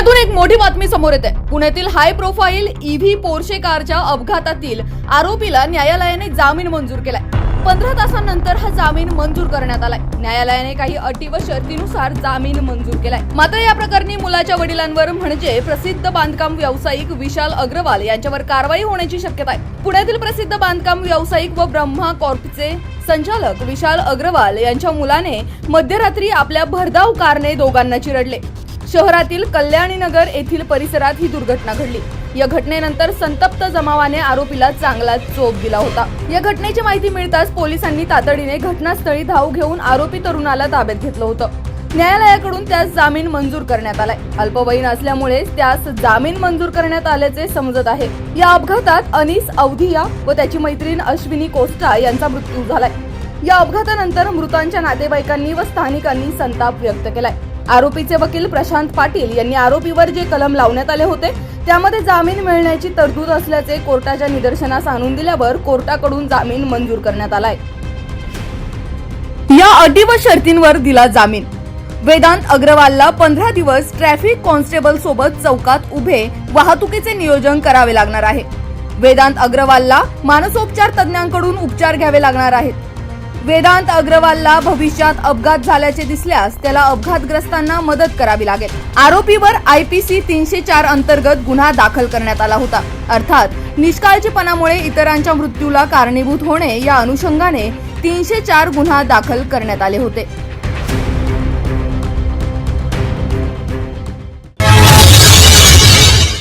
पुण्यातून एक मोठी बातमी समोर येते. पुण्यातील हाय प्रोफाईल ईव्ही पोर्शे कारच्या अपघातातील आरोपीला न्यायालयाने जामीन मंजूर केलाय. पंधरा तासांनंतर हा जामीन मंजूर करण्यात आलाय. न्यायालयाने काही अटी व शर्तीनुसार जामीन मंजूर केलाय. मात्र या प्रकरणी मुलाच्या वडिलांवर म्हणजे प्रसिद्ध बांधकाम व्यावसायिक विशाल अग्रवाल यांच्यावर कारवाई होण्याची शक्यता आहे. पुण्यातील प्रसिद्ध बांधकाम व्यावसायिक व ब्रह्मा कॉर्पचे संचालक विशाल अग्रवाल यांच्या मुलाने मध्यरात्री आपल्या भरधाव कारने दोघांना चिरडले. शहरातील कल्याणीनगर येथील परिसरात ही दुर्घटना घडली. या घटनेनंतर संतप्त जमावाने आरोपीला चांगला चोप दिला होता. या घटनेची माहिती मिळताच पोलिसांनी तातडीने घटनास्थळी धाव घेऊन आरोपी तरुणाला ताब्यात घेतलं होतं. न्यायालयाकडून त्यास जामीन मंजूर करण्यात आलाय. अल्पवयीन असल्यामुळे त्यास जामीन मंजूर करण्यात आल्याचे समजत आहे. या अपघातात अनिस अवधिया व त्याची मैत्रीण अश्विनी कोस्टा यांचा मृत्यू झालाय. या अपघातानंतर मृतांच्या नातेवाईकांनी व स्थानिकांनी संताप व्यक्त केलाय. आरोपीचे वकील प्रशांत पाटील यांनी आरोपीवर जे कलम लावण्यात आले होते त्यामध्ये जामीन मिळण्याची तरतूद असल्याचे कोर्टाच्या निदर्शनास आणून दिल्यावर कोर्टाकडून जामीन मंजूर करण्यात आलाय. या अटी व शर्तींवर दिला जामीन. वेदांत अग्रवालला पंधरा दिवस ट्रॅफिक कॉन्स्टेबल सोबत चौकात उभे वाहतुकीचे नियोजन करावे लागणार आहे. वेदांत अग्रवालला मानसोपचार तज्ञांकडून उपचार घ्यावे लागणार आहेत. वेदांत अग्रवालला भविष्यात अपघात झाल्याचे दिसल्यास त्याला अपघातग्रस्तांना मदत करावी लागेल. आरोपीवर आयपीसी तीनशे चार अंतर्गत गुन्हा दाखल करण्यात आला होता. अर्थात निष्काळजीपणामुळे इतरांच्या मृत्यूला कारणीभूत होणे या अनुषंगाने तीनशे चार गुन्हा दाखल करण्यात आले होते.